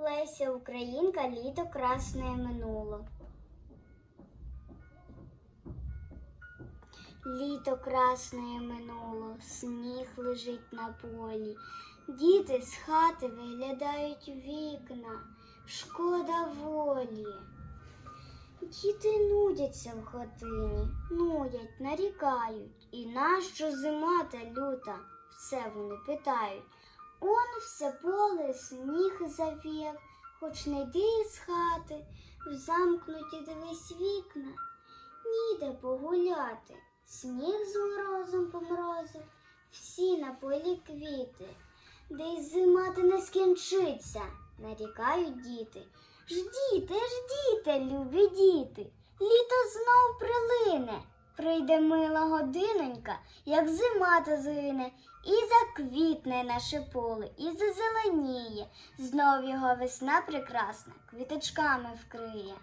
Леся Українка літо красне минуло. Літо красне минуло, сніг лежить на полі. Діти з хати виглядають вікна. Шкода волі. Діти нудяться в хатині, нудять, нарікають. І нащо зима та люта? Все вони питають. Он все поле сніг завів, хоч не йди з хати, в замкнуті дивись вікна, ніде погуляти, сніг з морозом поморозив, всі на полі квіти, де й зима та не скінчиться, нарікають діти. Ждіте, ждіте, любі діти, літо знов прилине. Прийде мила годинонька, як зима та згине, і заквітне наше поле, і зазеленіє, знов його весна прекрасна, квіточками вкриє.